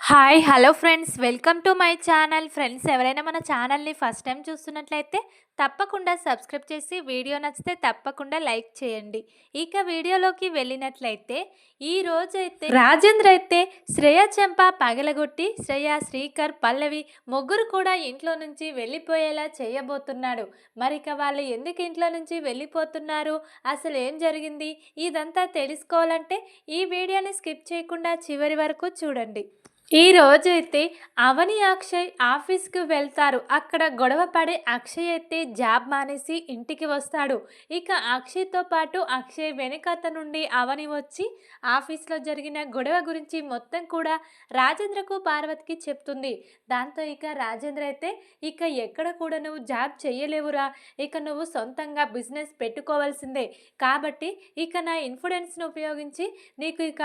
Hi hello friends welcome to my channel friends ఎవరైనా మన ఛానల్ని ఫస్ట్ టైం చూస్తున్నట్లయితే తప్పకుండా సబ్స్క్రైబ్ చేసి వీడియో నచ్చితే తప్పకుండా లైక్ చేయండి. ఇక వీడియోలోకి వెళ్ళినట్లయితే ఈ రోజైతే రాజేంద్ర అయితే శ్రేయ చెంప పగలగొట్టి శ్రేయ శ్రీకర్ పల్లవి ముగ్గురు కూడా ఇంట్లో నుంచి వెళ్ళిపోయేలా చేయబోతున్నాడు. మరిక వాళ్ళు ఎందుకు ఇంట్లో నుంచి వెళ్ళిపోతున్నారు? అసలు ఏం జరిగింది? ఇదంతా తెలుసుకోవాలంటే ఈ వీడియోని స్కిప్ చేయకుండా చివరి వరకు చూడండి. ఈ రోజైతే అవని అక్షయ్ ఆఫీస్కి వెళ్తారు. అక్కడ గొడవ పడే అక్షయ్ అయితే జాబ్ మానేసి ఇంటికి వస్తాడు. ఇక అక్షయ్తో పాటు అక్షయ్ వెనకత నుండి అవని వచ్చి ఆఫీస్లో జరిగిన గొడవ గురించి మొత్తం కూడా రాజేంద్రకు పార్వతికి చెప్తుంది. దాంతో ఇక రాజేంద్ర అయితే ఇక ఎక్కడ కూడా నువ్వు జాబ్ చేయలేవురా ఇక నువ్వు సొంతంగా బిజినెస్ పెట్టుకోవాల్సిందే. కాబట్టి ఇక నా ఇన్ఫ్లుయెన్స్ను ఉపయోగించి నీకు ఇక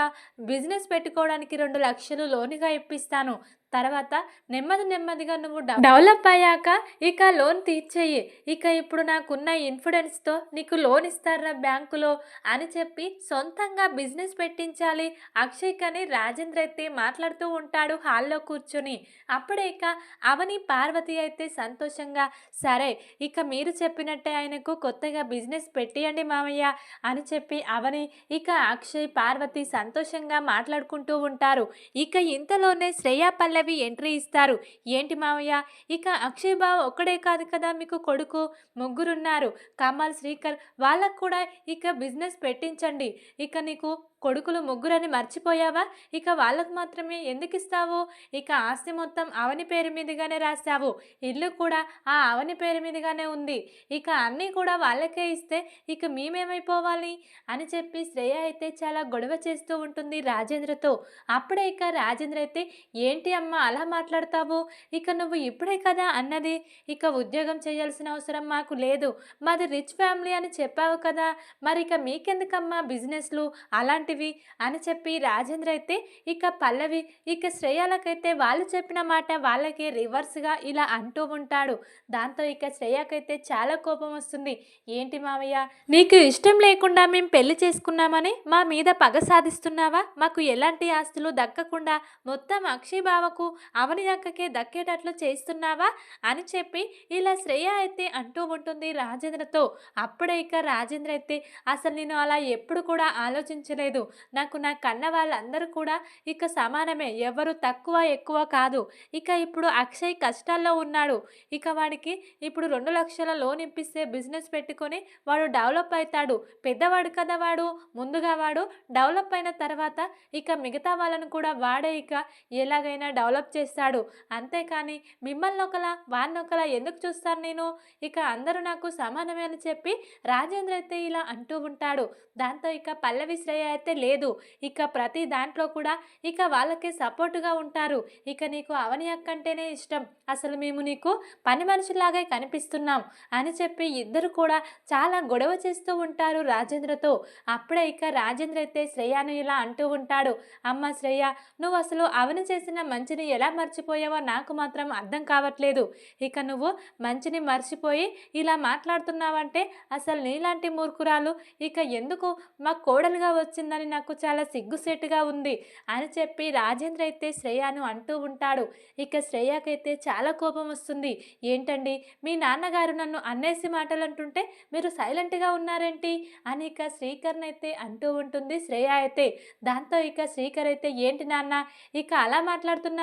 బిజినెస్ పెట్టుకోవడానికి రెండు లక్షలు లోనుగా ఇప్పిస్తాను. తర్వాత నెమ్మది నెమ్మదిగా నువ్వు డెవలప్ అయ్యాక ఇక లోన్ తీర్చేయి. ఇక ఇప్పుడు నాకున్న ఇన్ఫిడెన్స్తో నీకు లోన్ ఇస్తారా బ్యాంకులో అని చెప్పి సొంతంగా బిజినెస్ పెట్టించాలి. అక్షయ్ కని రాజేంద్ర అయితే మాట్లాడుతూ ఉంటాడు హాల్లో కూర్చొని. అప్పుడే ఇక అవని పార్వతి అయితే సంతోషంగా సరే ఇక మీరు చెప్పినట్టే ఆయనకు కొత్తగా బిజినెస్ పెట్టియండి మామయ్య అని చెప్పి అవని ఇక అక్షయ్ పార్వతి సంతోషంగా మాట్లాడుకుంటూ ఉంటారు. ఇక ఇంతలోనే శ్రేయా పల్లవి ఎంట్రీ ఇస్తారు. ఏంటి మావయ్య? ఇక అక్షయ్ బావ ఒక్కడే కాదు కదా మీకు కొడుకు? ముగ్గురున్నారు. కమల్ శ్రీకర్ వాళ్ళకు కూడా ఇక బిజినెస్ పెట్టించండి. ఇక నీకు కొడుకులు ముగ్గురని మర్చిపోయావా? ఇక వాళ్ళకు మాత్రమే ఎందుకు ఇస్తావు? ఇక ఆస్తి మొత్తం అవని పేరు మీదుగానే రాశావు. ఇల్లు కూడా ఆ అవని పేరు మీదుగానే ఉంది. ఇక అన్నీ కూడా వాళ్ళకే ఇస్తే ఇక మేమేమైపోవాలి? అని చెప్పి శ్రేయ అయితే చాలా గొడవ చేస్తూ ఉంటుంది రాజేంద్రతో. అప్పుడే ఇక రాజేంద్ర అయితే ఏంటి అమ్మ అలా మాట్లాడతావు? ఇక నువ్వు ఇప్పుడే కదా అన్నది. ఇక ఉద్యోగం చేయాల్సిన అవసరం మాకు లేదు. మాది రిచ్ ఫ్యామిలీ అని చెప్పావు కదా. మరి ఇక మీకెందుకమ్మా బిజినెస్లు అలాంటివి? అని చెప్పి రాజేంద్ర అయితే ఇక పల్లవి ఇక శ్రేయాలకైతే వాళ్ళు చెప్పిన మాట వాళ్ళకి రివర్స్గా ఇలా అంటూ ఉంటాడు. దాంతో ఇక శ్రేయాకైతే చాలా కోపం వస్తుంది. ఏంటి మావయ్య నీకు ఇష్టం లేకుండా మేము పెళ్ళి చేసుకున్నామని మా మీద పగ సాధిస్తున్నావా? మాకు ఎలాంటి ఆస్తులు దక్కకుండా మొత్తం అక్షయ్ నాకు అవని అక్కకే దక్కేటట్లు చేస్తున్నావా? అని చెప్పి ఇలా శ్రేయ అయితే అంటూ ఉంటుంది రాజేంద్రతో. అప్పుడే ఇక రాజేంద్ర అయితే అసలు నేను అలా ఎప్పుడు కూడా ఆలోచించలేదు. నాకు నా కన్న వాళ్ళందరూ కూడా ఇక సమానమే ఎవరు తక్కువ ఎక్కువ కాదు. ఇక ఇప్పుడు అక్షయ్ కష్టాల్లో ఉన్నాడు. ఇక వాడికి ఇప్పుడు రెండు లక్షల లోన్ ఇప్పిస్తే బిజినెస్ పెట్టుకొని వాడు డెవలప్ అవుతాడు పెద్దవాడు కదా వాడు ముందుగా వాడు. డెవలప్ అయిన తర్వాత ఇక మిగతా వాళ్ళను కూడా వాడే ఇక ఎలాగైనా డెవలప్ చేస్తాడు. అంతేకాని మిమ్మల్ని ఒకలా వాడిని ఒకలా ఎందుకు చూస్తాను నేను? ఇక అందరూ నాకు సమానమే అని చెప్పి రాజేంద్ర అయితే ఇలా అంటూ ఉంటాడు. దాంతో ఇక పల్లవి శ్రేయ అయితే లేదు. ఇక ప్రతి దాంట్లో కూడా ఇక వాళ్ళకే సపోర్టుగా ఉంటారు. ఇక నీకు అవని అక్కంటేనే ఇష్టం. అసలు మేము నీకు పని మనుషులాగే కనిపిస్తున్నాం అని చెప్పి ఇద్దరు కూడా చాలా గొడవ చేస్తూ ఉంటారు రాజేంద్రతో. అప్పుడే ఇక రాజేంద్ర అయితే శ్రేయాను ఇలా అంటూ ఉంటాడు. అమ్మ శ్రేయ నువ్వు అసలు అవని చేసిన మంచి మంచిని ఎలా మర్చిపోయావో నాకు మాత్రం అర్థం కావట్లేదు. ఇక నువ్వు మంచిని మర్చిపోయి ఇలా మాట్లాడుతున్నావంటే అసలు నీలాంటి మూర్ఖురాలు ఇక ఎందుకు మా కోడలుగా వచ్చిందని నాకు చాలా సిగ్గుసేటుగా ఉంది అని చెప్పి రాజేంద్ర అయితే శ్రేయాను అంటూ ఉంటాడు. ఇక శ్రేయాకైతే చాలా కోపం వస్తుంది. ఏంటండి? మీ నాన్నగారు నన్ను అన్నేసి మాటలు అంటుంటే మీరు సైలెంట్గా ఉన్నారేంటి? అని ఇక శ్రీకర్ణ అయితే అంటూ ఉంటుంది. శ్రేయ అయితే దాంతో ఇక శ్రీకర్ అయితే ఏంటి నాన్న? ఇక అలా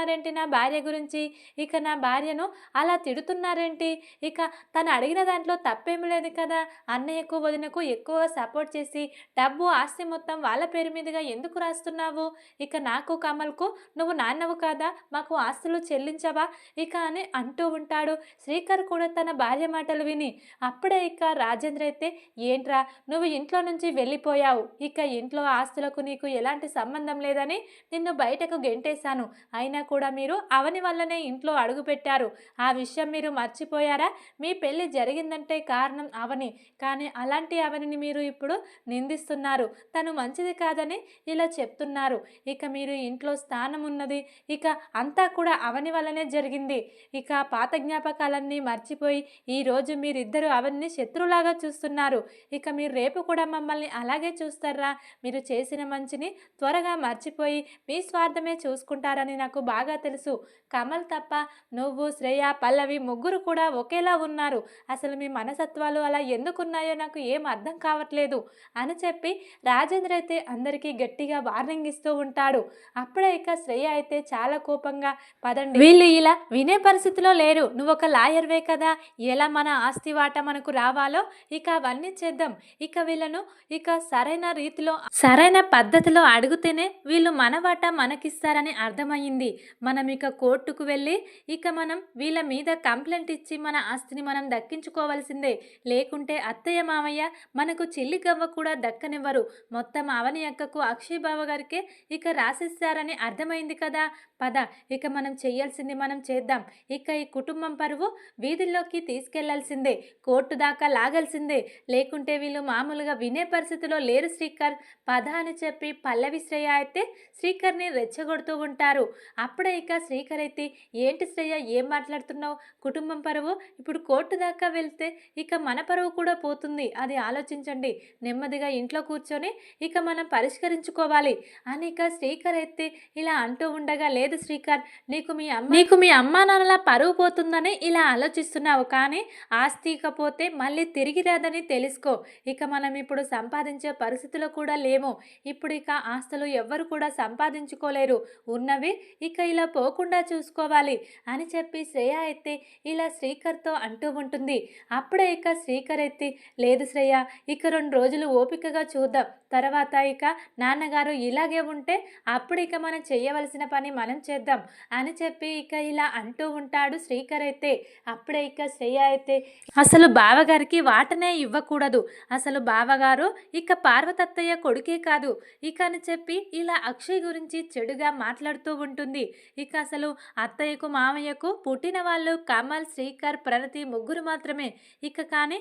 మాట్లాడుతున్నారేంటి నా భార్య గురించి? ఇక నా భార్యను అలా తిడుతున్నారేంటి? ఇక తను అడిగిన దాంట్లో తప్పేమి లేదు కదా? అన్నయ్యకు వదినకు ఎక్కువ సపోర్ట్ చేసి డబ్బు ఆస్తి మొత్తం వాళ్ళ పేరు మీదుగా ఎందుకు రాస్తున్నావు? ఇక నాకు కమల్కు నువ్వు నాన్నవు కాదా? మాకు ఆస్తులు చెల్లించవా? ఇక అని అంటూ ఉంటాడు. శ్రీకర్ కూడా తన భార్య మాటలు విని అప్పుడే ఇక రాజేంద్ర అయితే ఏంట్రా నువ్వు ఇంట్లో నుంచి వెళ్ళిపోయావు. ఇక ఇంట్లో ఆస్తులకు నీకు ఎలాంటి సంబంధం లేదని నిన్ను బయటకు గెంటేశాను. అయినా కూడా మీరు అవని వల్లనే ఇంట్లో అడుగుపెట్టారు ఆ విషయం మీరు మర్చిపోయారా? మీ పెళ్ళి జరిగిందంటే కారణం అవని. కానీ అలాంటి అవనిని మీరు ఇప్పుడు నిందిస్తున్నారు. తను మంచిది కాదని ఇలా చెప్తున్నారు. ఇక మీరు ఇంట్లో స్థానం ఉన్నది. ఇక అంతా కూడా అవని వల్లనే జరిగింది. ఇక పాత జ్ఞాపకాలన్నీ మర్చిపోయి ఈరోజు మీరిద్దరూ అవన్నీ శత్రులాగా చూస్తున్నారు. ఇక మీరు రేపు కూడా మమ్మల్ని అలాగే చూస్తారా? మీరు చేసిన మంచిని త్వరగా మర్చిపోయి మీ స్వార్థమే చూసుకుంటారని నాకు బాగా బాగా తెలుసు. కమల్ తప్ప నువ్వు శ్రేయ పల్లవి ముగ్గురు కూడా ఒకేలా ఉన్నారు. అసలు మీ మనసత్వాలు అలా ఎందుకున్నాయో నాకు ఏం అర్థం కావట్లేదు. అని చెప్పి రాజేంద్ర అయితే అందరికీ గట్టిగా వార్నింగ్ ఇస్తూ ఉంటాడు. అప్పుడే ఇక శ్రేయ అయితే చాలా కోపంగా పదండి. వీళ్ళు ఇలా వినే పరిస్థితిలో లేరు. నువ్వు ఒక లాయర్వే కదా. ఎలా మన ఆస్తి వాట మనకు రావాలో ఇక అవన్నీ చేద్దాం. ఇక వీళ్ళను ఇక సరైన రీతిలో సరైన పద్ధతిలో అడిగితేనే వీళ్ళు మన వాట మనకిస్తారని అర్థమయ్యింది. మనం ఇక కోర్టుకు వెళ్ళి ఇక మనం వీళ్ళ మీద కంప్లైంట్ ఇచ్చి మన ఆస్తిని మనం దక్కించుకోవాల్సిందే. లేకుంటే అత్తయ్య మామయ్య మనకు చిల్లి గవ్వ కూడా దక్కనివ్వరు. మొత్తం అవని అక్కకు అక్షయ్ బావ గారికే ఇక రాసిస్తారని అర్థమైంది కదా. పద. ఇక మనం చేయాల్సింది మనం చేద్దాం. ఇక ఈ కుటుంబం పరువు వీధుల్లోకి తీసుకెళ్ళాల్సిందే. కోర్టు దాకా లాగాల్సిందే. లేకుంటే వీళ్ళు మామూలుగా వినే పరిస్థితిలో లేరు శ్రీకర్. పద అని చెప్పి పల్లవి శ్రేయ అయితే శ్రీకర్ని రెచ్చగొడుతూ ఉంటారు. అప్పుడే ఇక శ్రీకర్ అయితే ఏంటి శ్రేయ ఏం మాట్లాడుతున్నావు? కుటుంబం పరువు? ఇప్పుడు కోర్టు దాకా వెళ్తే ఇక మన పరువు కూడా పోతుంది. అది ఆలోచించండి. నెమ్మదిగా ఇంట్లో కూర్చొని ఇక మనం పరిష్కరించుకోవాలి. అని ఇక శ్రీకర్ అయితే ఇలా అంటూ ఉండగా లేదు శ్రీకర్. నీకు మీ అమ్మ నీకు మీ అమ్మా నాన్నల పరువు పోతుందని ఇలా ఆలోచిస్తున్నావు కానీ ఆస్తి ఇకపోతే మళ్ళీ తిరిగి రాదని తెలుసుకో. ఇక మనం ఇప్పుడు సంపాదించే పరిస్థితులు కూడా లేము. ఇప్పుడు ఇక ఆస్తులు ఎవ్వరు కూడా సంపాదించుకోలేరు. ఉన్నవి ఇక ఇలా పోకుండా చూసుకోవాలి అని చెప్పి శ్రేయ అయితే ఇలా శ్రీకర్తో అంటూ ఉంటుంది. అప్పుడే ఇక శ్రీకర్ ఎత్తి లేదు శ్రేయ ఇక రెండు రోజులు ఓపికగా చూద్దాం. తర్వాత ఇక నాన్నగారు ఇలాగే ఉంటే అప్పుడు ఇక మనం చేయవలసిన పని మనం చేద్దాం అని చెప్పి ఇక ఇలా అంటూ ఉంటాడు శ్రీకర్ అయితే. అప్పుడే ఇక శ్రేయ అయితే అసలు బావగారికి వాటనే ఇవ్వకూడదు. అసలు బావగారు ఇక పార్వతత్తయ్య కొడుకే కాదు. ఇక అని చెప్పి ఇలా అక్షయ్ గురించి చెడుగా మాట్లాడుతూ ఉంటుంది. ఇక అసలు అత్తయ్యకు మామయ్యకు పుట్టిన వాళ్ళు కమల్ శ్రీకర్ ప్రణతి ముగ్గురు మాత్రమే. ఇక కానీ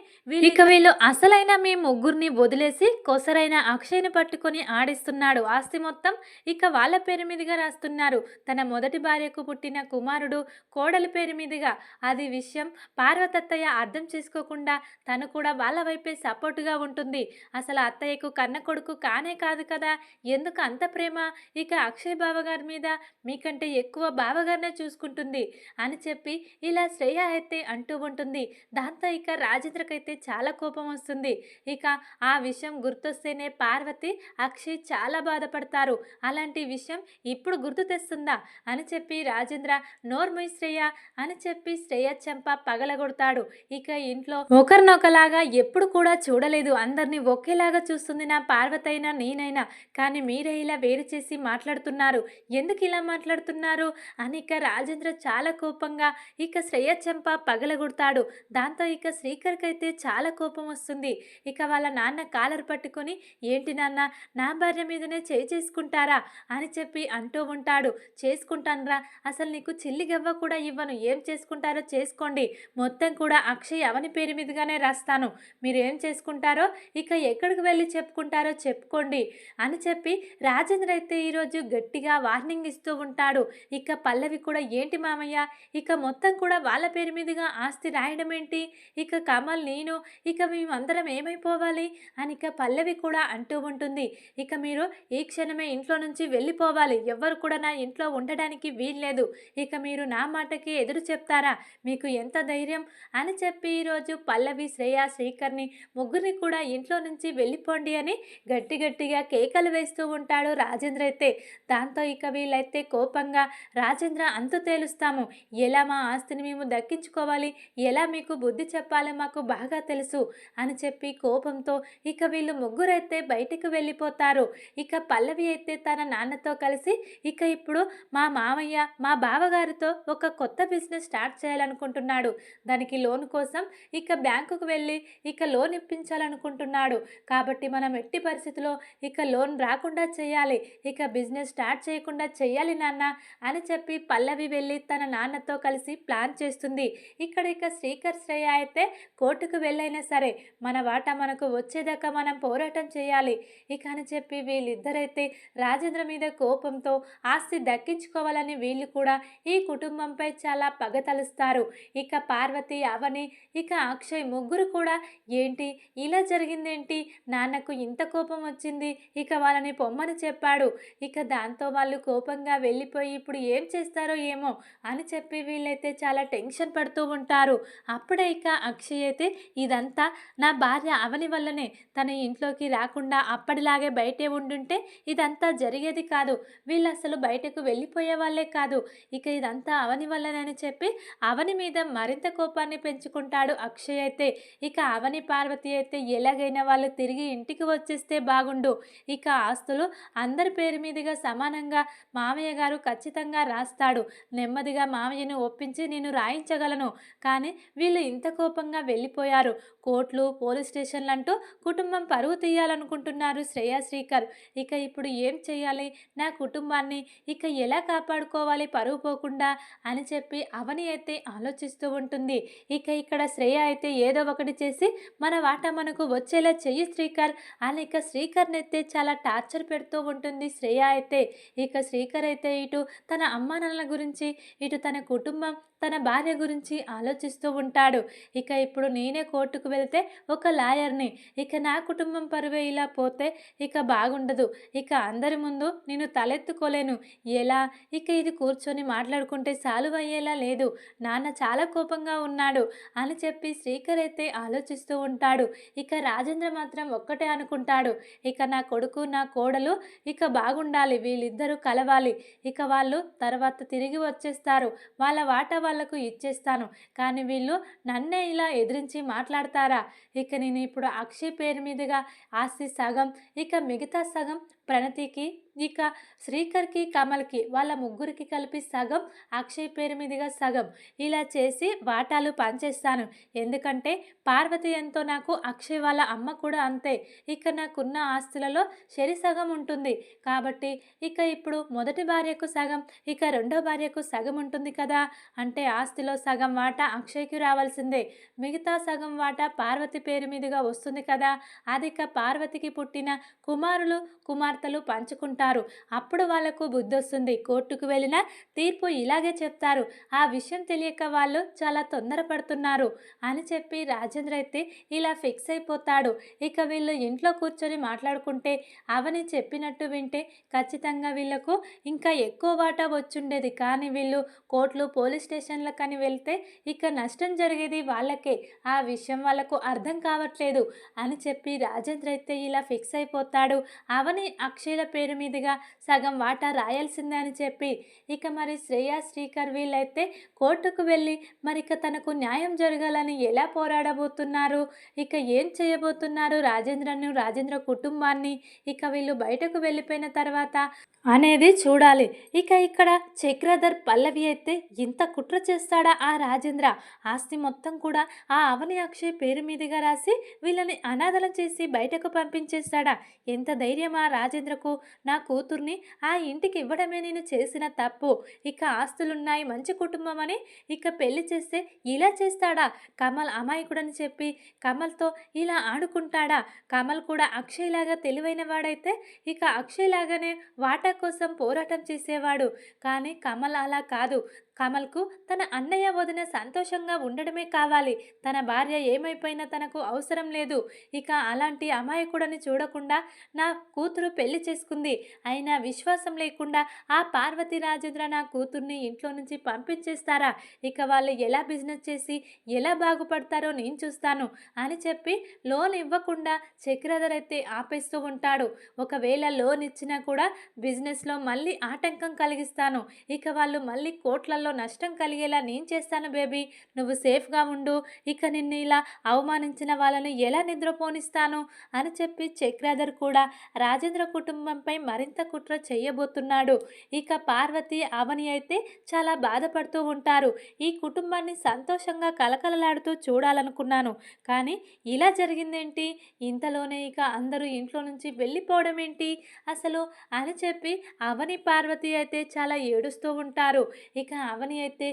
ఇక వీళ్ళు అసలైన మీ ముగ్గురిని వదిలేసి కొసరైన అక్షయ్ని పట్టుకొని ఆడిస్తున్నాడు. ఆస్తి మొత్తం ఇక వాళ్ళ పేరు మీదుగా రాస్తున్నారు. తన మొదటి భార్యకు పుట్టిన కుమారుడు కోడలి పేరు మీదుగా అది విషయం పార్వతత్తయ్య అర్థం చేసుకోకుండా తను కూడా వాళ్ళ వైపే సపోర్టుగా ఉంటుంది. అసలు అత్తయ్యకు కన్న కొడుకు కానే కాదు కదా? ఎందుకు అంత ప్రేమ? ఇక అక్షయ్ బావగారి మీద మీకంటే ఎక్కువ బావగారినే చూసుకుంటుంది అని చెప్పి ఇలా శ్రేయ అయితే అంటూ ఉంటుంది. దాంతో ఇక రాజేంద్రకైతే చాలా కోపం వస్తుంది. ఇక ఆ విషయం గుర్తొస్తేనే పార్వతి అక్షయ్ చాలా బాధపడతారు. అలాంటి విషయం ఇప్పుడు గుర్తు తెస్తుందా? అని చెప్పి రాజేంద్ర నోర్మై శ్రేయ అని చెప్పి శ్రేయ చెంప పగలగొడతాడు. ఇక ఇంట్లో ఒకరినొకలాగా ఎప్పుడు కూడా చూడలేదు. అందరినీ ఒకేలాగా చూస్తుంది నా పార్వతైనా నేనైనా. కానీ మీరే ఇలా వేరు చేసి మాట్లాడుతున్నారు. ఎందుకు ఇలా మాట్లాడుతున్నారు? అని ఇక రాజేంద్ర చాలా కోపంగా ఇక శ్రేయ చెంప పగలగొడతాడు. దాంతో ఇక శ్రీకర్కి అయితే చాలా కోపం వస్తుంది. ఇక వాళ్ళ నాన్న కాలర్ పట్టుకొని ఏంటి నాన్న నా భార్య మీదనే చేయి చేసుకుంటారా? అని చెప్పి అంటూ ఉంటాడు. చేసుకుంటానురా. అసలు నీకు చిల్లి గవ్వ కూడా ఇవ్వను. ఏం చేసుకుంటారో చేసుకోండి. మొత్తం కూడా అక్షయ్ అవని పేరు మీదుగానే రాస్తాను. మీరు ఏం చేసుకుంటారో ఇక ఎక్కడికి వెళ్ళి చెప్పుకుంటారో చెప్పుకోండి అని చెప్పి రాజేంద్ర అయితే ఈరోజు గట్టిగా వార్నింగ్ ఇస్తూ ఉంటాడు. ఇక పల్లవి కూడా ఏంటి మామయ్య? ఇక మొత్తం కూడా వాళ్ళ పేరు మీదుగా ఆస్తి రాయడం ఏంటి? ఇక కమల్ నేను? ఇక మేమందరం ఏమైపోవాలి? అని ఇక పల్లవి కూడా అంటూ ఉంటుంది. ఇక మీరు ఈ క్షణమే ఇంట్లో నుంచి వెళ్ళిపోవాలి. ఎవ్వరు కూడా నా ఇంట్లో ఉండడానికి వీల్లేదు. ఇక మీరు నా మాటకి ఎదురు చెప్తారా? మీకు ఎంత ధైర్యం? అని చెప్పి ఈరోజు పల్లవి శ్రేయ శ్రీకర్ని ముగ్గురిని కూడా ఇంట్లో నుంచి వెళ్ళిపోండి అని గట్టి గట్టిగా కేకలు వేస్తూ ఉంటాడు రాజేంద్ర అయితే. దాంతో ఇక వీళ్ళైతే కోపంగా రాజేంద్ర అంతు తేలుస్తాము. ఎలా మా ఆస్తిని మేము దక్కించుకోవాలి? ఎలా మీకు బుద్ధి చెప్పాలో మాకు బాగా తెలుసు అని చెప్పి కోపంతో ఇక వీళ్ళు ముగ్గురైతే బయటికి వెళ్ళిపోతారు. ఇక పల్లవి అయితే తన నాన్నతో కలిసి ఇక ఇప్పుడు మా మామయ్య మా బావగారితో ఒక కొత్త బిజినెస్ స్టార్ట్ చేయాలనుకుంటున్నాడు. దానికి లోన్ కోసం ఇక బ్యాంకుకు వెళ్ళి ఇక లోన్ ఇప్పించాలనుకుంటున్నాడు. కాబట్టి మనం ఎట్టి పరిస్థితిలో ఇక లోన్ రాకుండా చేయాలి. ఇక బిజినెస్ స్టార్ట్ చేయకుండా చేయాలి నాన్న అని చెప్పి పల్లవి వెళ్ళి తన నాన్నతో కలిసి ప్లాన్ చేస్తుంది. ఇక్కడ ఇక శ్రీకర్ శ్రేయ అయితే కోర్టుకు వెళ్ళైనా సరే మన వాటా మనకు వచ్చేదాకా మనం పోరాటం చేయాలి. ఇక అని చెప్పి వీళ్ళిద్దరైతే రాజేంద్ర మీద కోపంతో ఆస్తి దక్కించుకోవాలని వీళ్ళు కూడా ఈ కుటుంబంపై చాలా పగ తలుస్తారు. ఇక పార్వతి అవని ఇక అక్షయ్ ముగ్గురు కూడా ఏంటి ఇలా జరిగిందేంటి నాన్నకు ఇంత కోపం వచ్చింది ఇక వాళ్ళని పొమ్మని చెప్పాడు. ఇక దాంతో వాళ్ళు కోపంగా వెళ్ళిపోయి ఇప్పుడు ఏం చేస్తారో ఏమో అని చెప్పి వీళ్ళైతే చాలా టెన్షన్ పడుతూ ఉంటారు. అప్పుడే ఇక అక్షయ్ అయితే ఇదంతా నా భార్య అవని వల్లనే తన ఇంట్లోకి రాకుండా అప్పటిలాగే బయటే ఉండుంటే ఇదంతా జరిగేది కాదు. వీళ్ళు అసలు బయటకు వెళ్ళిపోయే వాళ్ళే కాదు. ఇక ఇదంతా అవని వల్లనని చెప్పి అవని మీద మరింత కోపాన్ని పెంచుకుంటాడు అక్షయ్ అయితే. ఇక అవని పార్వతి అయితే ఎలాగైనా వాళ్ళు తిరిగి ఇంటికి వచ్చేస్తే బాగుండు. ఇక ఆస్తులు అందరి పేరు మీదుగా సమానంగా మామయ్య గారు ఖచ్చితంగా రాస్తాడు. నెమ్మదిగా మామయ్యను ఒప్పించి నేను రాయించగలను. కానీ వీళ్ళు ఇంత కోపంగా వెళ్ళిపోయారు. కోర్టులు పోలీస్ స్టేషన్లు అంటూ కుటుంబం పరువు తీయాలనుకుంటున్నారు శ్రేయా శ్రీకర్. ఇక ఇప్పుడు ఏం చేయాలి? నా కుటుంబాన్ని ఇక ఎలా ఎలా కాపాడుకోవాలి పరువు పోకుండా అని చెప్పి అవని అయితే ఆలోచిస్తూ ఉంటుంది. ఇక ఇక్కడ శ్రేయ అయితే ఏదో ఒకటి చేసి మన వాటా మనకు వచ్చేలా చెయ్యి శ్రీకర్ అని ఇక శ్రీకర్ని అయితే చాలా టార్చర్ పెడుతూ ఉంటుంది శ్రేయ అయితే. ఇక శ్రీకర్ అయితే ఇటు తన అమ్మానాన్నల గురించి ఇటు తన కుటుంబం తన భార్య గురించి ఆలోచిస్తూ ఉంటాడు. ఇక ఇప్పుడు నేనే కోర్టుకు వెళ్తే ఒక లాయర్ని. ఇక నా కుటుంబం పరువే ఇలా పోతే ఇక బాగుండదు. ఇక అందరి ముందు నేను తలెత్తుకోలేను. ఎలా? ఇక ఇది కూర్చొని మాట్లాడుకుంటే సాలువ అయ్యేలా లేదు. నాన్న చాలా కోపంగా ఉన్నాడు అని చెప్పి శ్రీకర్ అయితే ఆలోచిస్తూ ఉంటాడు. ఇక రాజేంద్ర మాత్రం ఒక్కటే అనుకుంటాడు. ఇక నా కొడుకు నా కోడలు ఇక బాగుండాలి. వీళ్ళిద్దరూ కలవాలి. ఇక వాళ్ళు తర్వాత తిరిగి వచ్చేస్తారు. వాళ్ళ వాటా వాళ్ళకు ఇచ్చేస్తాను. కానీ వీళ్ళు నన్నే ఇలా ఎదిరించి మాట్లాడతారా? ఇక నేను ఇప్పుడు అక్షయ్ పేరు మీదుగా ఆస్తి సగం ఇక మిగతా సగం ప్రణతికి ఇక శ్రీకర్కి కమల్కి వాళ్ళ ముగ్గురికి కలిపి సగం అక్షయ్ పేరు మీదుగా సగం. ఇలా చేసి వాటాలు పంచేస్తాను. ఎందుకంటే పార్వతి ఎంతో నాకు అక్షయ్ వాళ్ళ అమ్మ కూడా అంతే. ఇక నాకున్న ఆస్తులలో శరి సగం ఉంటుంది. కాబట్టి ఇక ఇప్పుడు మొదటి భార్యకు సగం ఇక రెండో భార్యకు సగం ఉంటుంది కదా? అంటే ఆస్తిలో సగం వాటా అక్షయ్కి రావాల్సిందే. మిగతా సగం వాటా పార్వతి పేరు మీదుగా వస్తుంది కదా? అది ఇక పార్వతికి పుట్టిన కుమారులు కుమార్ వార్తలు పంచుకుంటారు. అప్పుడు వాళ్ళకు బుద్ధి వస్తుంది కోర్టుకు వెళ్ళిన తీర్పు ఇలాగే చెప్తారు. ఆ విషయం తెలియక వాళ్ళు చాలా తొందరపడుతున్నారు అని చెప్పి రాజేంద్ర అయితే ఇలా ఫిక్స్ అయిపోతాడు. ఇక వీళ్ళు ఇంట్లో కూర్చొని మాట్లాడుకుంటే అవని చెప్పినట్టు వింటే ఖచ్చితంగా వీళ్ళకు ఇంకా ఎక్కువ వాటా వచ్చుండేది. కానీ వీళ్ళు కోర్టులు పోలీస్ స్టేషన్లకని వెళ్తే ఇక నష్టం జరిగేది వాళ్ళకే. ఆ విషయం వాళ్ళకు అర్థం కావట్లేదు అని చెప్పి రాజేంద్ర అయితే ఇలా ఫిక్స్ అయిపోతాడు. అవని అక్షయల పేరు మీదుగా సగం వాటా రాయాల్సిందే అని చెప్పి ఇక మరి శ్రేయా శ్రీకర్ వీళ్ళైతే కోర్టుకు వెళ్ళి మరి ఇక తనకు న్యాయం జరగాలని ఎలా పోరాడబోతున్నారు? ఇక ఏం చేయబోతున్నారు రాజేంద్రను రాజేంద్ర కుటుంబాన్ని? ఇక వీళ్ళు బయటకు వెళ్ళిపోయిన తర్వాత అనేది చూడాలి. ఇక ఇక్కడ చక్రధర్ పల్లవి అయితే ఇంత కుట్ర చేస్తాడా ఆ రాజేంద్ర? ఆస్తి మొత్తం కూడా ఆ అవని అక్షయ్ పేరు మీదుగా రాసి వీళ్ళని అనాథలం చేసి బయటకు పంపించేస్తాడా? ఎంత ధైర్యం ఆ రాజేంద్రకు నా కూతుర్ని ఆ ఇంటికి ఇవ్వడమే నేను చేసిన తప్పు. ఇక ఆస్తులున్నాయి మంచి కుటుంబం అని ఇక పెళ్ళి చేస్తే ఇలా చేస్తాడా? కమల్ అమాయకుడని చెప్పి కమల్తో ఇలా ఆడుకుంటాడా? కమల్ కూడా అక్షయ్ లాగా తెలివైన వాడైతే ఇక అక్షయ్ లాగానే వాటా కోసం పోరాటం చేసేవాడు. కానీ కమల్ అలా కాదు. కమల్కు తన అన్నయ్య వదిన సంతోషంగా ఉండడమే కావాలి. తన భార్య ఏమైపోయినా తనకు అవసరం లేదు. ఇక అలాంటి అమాయకుడని చూడకుండా నా కూతురు పెళ్ళి చేసుకుంది. అయినా విశ్వాసం లేకుండా ఆ పార్వతి రాజేంద్ర నా కూతుర్ని ఇంట్లో నుంచి పంపించేస్తారా? ఇక వాళ్ళు ఎలా బిజినెస్ చేసి ఎలా బాగుపడతారో నేను చూస్తాను అని చెప్పి లోన్ ఇవ్వకుండా చక్రధర్ అయితే ఆపేస్తూ ఉంటాడు. ఒకవేళ లోన్ ఇచ్చినా కూడా బిజినెస్లో మళ్ళీ ఆటంకం కలిగిస్తాను. ఇక వాళ్ళు మళ్ళీ కోట్లలో నష్టం కలిగేలా నేను చేస్తాను బేబీ. నువ్వు సేఫ్గా ఉండు. ఇక నిన్ను ఇలా అవమానించిన వాళ్ళను ఎలా నిద్రపోనిస్తాను? అని చెప్పి చక్రాధర్ కూడా రాజేంద్ర కుటుంబంపై మరింత కుట్ర చేయబోతున్నాడు. ఇక పార్వతి అవని అయితే చాలా బాధపడుతూ ఉంటారు. ఈ కుటుంబాన్ని సంతోషంగా కలకలలాడుతూ చూడాలనుకున్నాను. కానీ ఇలా జరిగిందేంటి? ఇంతలోనే ఇక అందరూ ఇంట్లో నుంచి వెళ్ళిపోవడం ఏంటి? అసలు అని చెప్పి అవని పార్వతి అయితే చాలా ఏడుస్తూ ఉంటారు. ఇక అవని అయితే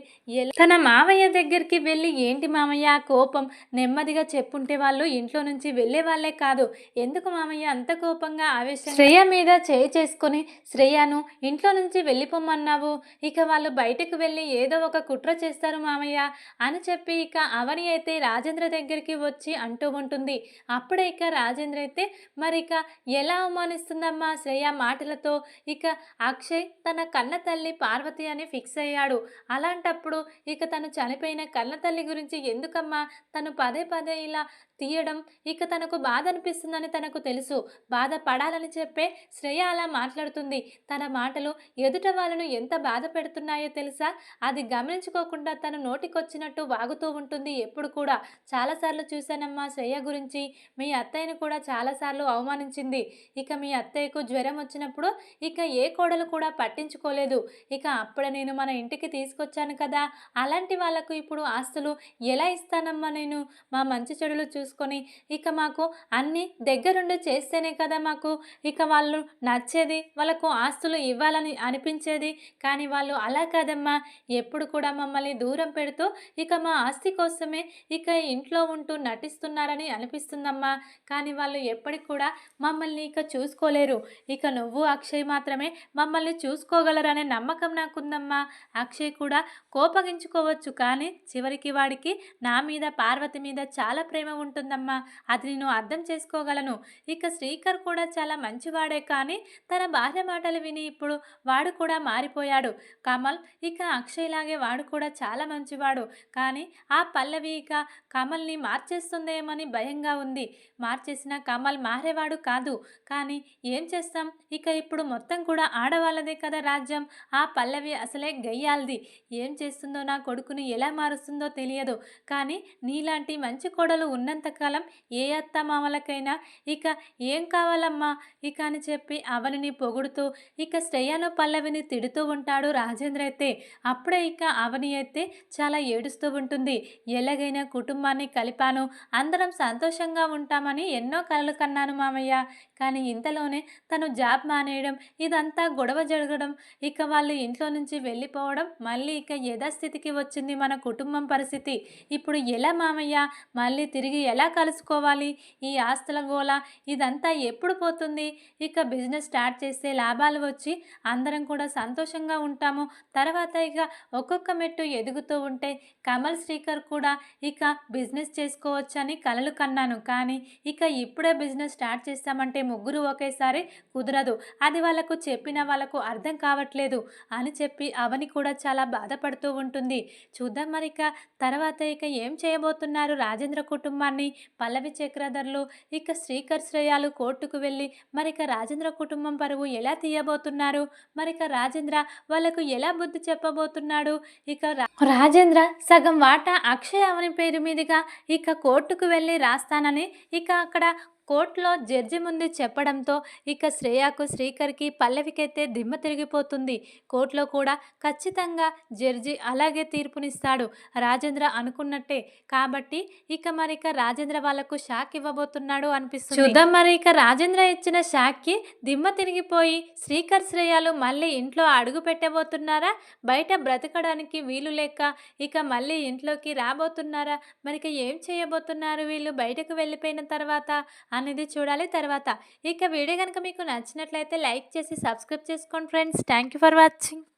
తన మామయ్య దగ్గరికి వెళ్ళి ఏంటి మామయ్య కోపం? నెమ్మదిగా చెప్పుంటే వాళ్ళు ఇంట్లో నుంచి వెళ్ళే వాళ్ళే కాదు. ఎందుకు మామయ్య అంత కోపంగా ఆవేశంగా శ్రేయ మీద చేయి చేసుకొని శ్రేయను ఇంట్లో నుంచి వెళ్ళిపోమన్నావు ఇక వాళ్ళు బయటకు వెళ్ళి ఏదో ఒక కుట్ర చేస్తారు మామయ్య అని చెప్పి ఇక అవని అయితే రాజేంద్ర దగ్గరికి వచ్చి అంటూ ఉంటుంది. అప్పుడే ఇక రాజేంద్ర అయితే మరి ఇక ఎలా అవమానిస్తుందమ్మా శ్రేయ మాటలతో? ఇక అక్షయ్ తన కన్న తల్లి పార్వతి అని ఫిక్స్ అయ్యాడు. అలాంటప్పుడు ఇక తను చనిపోయిన కళ్ళతల్లి తల్లి గురించి ఎందుకమ్మా? తను పదే పదే ఇలా తీయడం ఇక తనకు బాధ అనిపిస్తుందని తనకు తెలుసు. బాధ పడాలని చెప్పే శ్రేయ అలా మాట్లాడుతుంది. తన మాటలు ఎదుట వాళ్ళను ఎంత బాధ పెడుతున్నాయో తెలుసా? అది గమనించుకోకుండా తను నోటికొచ్చినట్టు వాగుతూ ఉంటుంది ఎప్పుడు కూడా. చాలాసార్లు చూశానమ్మా శ్రేయ గురించి. మీ అత్తయ్యను కూడా చాలాసార్లు అవమానించింది. ఇక మీ అత్తయ్యకు జ్వరం వచ్చినప్పుడు ఇక ఏ కోడలు కూడా పట్టించుకోలేదు. ఇక అప్పుడే నేను మన ఇంటికి తీసుకొచ్చాను కదా అలాంటి వాళ్ళకు ఇప్పుడు ఆస్తులు ఎలా ఇస్తానమ్మా నేను? మా మంచి చెడులు చూసుకొని ఇక మాకు అన్నీ దగ్గరుండి చేస్తేనే కదా మాకు. ఇక వాళ్ళు నచ్చేది వాళ్ళకు ఆస్తులు ఇవ్వాలని అనిపించేది. కానీ వాళ్ళు అలా కాదమ్మా. ఎప్పుడు కూడా మమ్మల్ని దూరం పెడుతూ ఇక మా ఆస్తి కోసమే ఇక ఇంట్లో ఉంటూ నటిస్తున్నారని అనిపిస్తుందమ్మా. కానీ వాళ్ళు ఎప్పటికి కూడా మమ్మల్ని ఇక చూసుకోలేరు. ఇక నువ్వు అక్షయ్ మాత్రమే మమ్మల్ని చూసుకోగలరనే నమ్మకం నాకుందమ్మా. అక్షయ్ కూడా కోపగించుకోవచ్చు. కానీ చివరికి వాడికి నా మీద పార్వతి మీద చాలా ప్రేమ ఉంటుందమ్మా. అది నేను అర్థం చేసుకోగలను. ఇక శ్రీకర్ కూడా చాలా మంచివాడే. కానీ తన భార్య మాటలు విని ఇప్పుడు వాడు కూడా మారిపోయాడు. కమల్ ఇక అక్షయ్ లాగే వాడు కూడా చాలా మంచివాడు. కానీ ఆ పల్లవి ఇక కమల్ని మార్చేస్తుందేమని భయంగా ఉంది. మార్చేసిన కమల్ మారేవాడు కాదు. కానీ ఏం చేస్తాం? ఇక ఇప్పుడు మొత్తం కూడా ఆడవాళ్ళదే కదా రాజ్యం. ఆ పల్లవి అసలే గయ్యాల్ది. ఏం చేస్తుందో నా కొడుకుని ఎలా మారుస్తుందో తెలియదు. కానీ నీలాంటి మంచి కోడలు ఉన్నంతకాలం ఏ అత్త మామలకైనా ఇక ఏం కావాలమ్మా? ఇక అని చెప్పి అవనిని పొగుడుతూ ఇక శ్రేయాను పల్లవిని తిడుతూ ఉంటాడు రాజేంద్ర అయితే. అప్పుడే ఇక అవని అయితే చాలా ఏడుస్తూ ఉంటుంది. ఎలాగైనా కుటుంబాన్ని కలిపాను అందరం సంతోషంగా ఉంటామని ఎన్నో కలలు కన్నాను మామయ్య. కానీ ఇంతలోనే తను జాబ్ మానేయడం ఇదంతా గొడవ జరగడం ఇక వాళ్ళు ఇంట్లో నుంచి వెళ్ళిపోవడం మళ్ళీ ఇక యథాస్థితికి వచ్చింది మన కుటుంబం పరిస్థితి. ఇప్పుడు ఎలా మామయ్య? మళ్ళీ తిరిగి ఎలా కలుసుకోవాలి? ఈ ఆస్తుల గోల ఇదంతా ఎప్పుడు పోతుంది? ఇక బిజినెస్ స్టార్ట్ చేస్తే లాభాలు వచ్చి అందరం కూడా సంతోషంగా ఉంటాము. తర్వాత ఇక ఒక్కొక్క మెట్టు ఎదుగుతూ ఉంటే కమల్ శ్రీకర్ కూడా ఇక బిజినెస్ చేసుకోవచ్చని కలలు కన్నాను. కానీ ఇక ఇప్పుడే బిజినెస్ స్టార్ట్ చేస్తామంటే ముగ్గురు ఒకేసారి కుదరదు. అది వాళ్ళకు చెప్పిన వాళ్ళకు అర్థం కావట్లేదు అని చెప్పి అవని కూడా చాలా బాధపడుతూ ఉంటుంది. చూద్దాం మరి ఇక తర్వాత ఇక ఏం చేయబోతున్నారు? రాజేంద్ర కుటుంబాన్ని పల్లవి చక్రధర్లు ఇక శ్రీకర్ శ్రేయాలు కోర్టుకు వెళ్ళి మరిక రాజేంద్ర కుటుంబం పరువు ఎలా తీయబోతున్నారు? మరిక రాజేంద్ర వాళ్ళకు ఎలా బుద్ధి చెప్పబోతున్నాడు? ఇక రా- రాజేంద్ర సగం వాటా అక్షయ్ అవని పేరు మీదుగా ఇక కోర్టుకు వెళ్ళి రాస్తానని ఇక అక్కడ కోర్టులో జడ్జి ముందు చెప్పడంతో ఇక శ్రేయాకు శ్రీకర్కి పల్లవికైతే దిమ్మ తిరిగిపోతుంది. కోర్టులో కూడా ఖచ్చితంగా జడ్జి అలాగే తీర్పునిస్తాడు. రాజేంద్ర అనుకున్నట్టే. కాబట్టి ఇక మరి ఇక రాజేంద్ర వాళ్ళకు షాక్ ఇవ్వబోతున్నాడు అనిపిస్తుంది. చూద్దాం మరి ఇక రాజేంద్ర ఇచ్చిన షాక్కి దిమ్మ తిరిగిపోయి శ్రీకర్ శ్రేయాలు మళ్ళీ ఇంట్లో అడుగు పెట్టబోతున్నారా? బయట బ్రతకడానికి వీలు లేక ఇక మళ్ళీ ఇంట్లోకి రాబోతున్నారా? మరి ఏం చేయబోతున్నారు వీళ్ళు? బయటకు వెళ్ళిపోయిన తర్వాత అనేది చూడాలి. తర్వాత ఇక వీడియో కనుక మీకు నచ్చినట్లయితే లైక్ చేసి సబ్స్క్రైబ్ చేసుకోండి friends. Thank you for watching.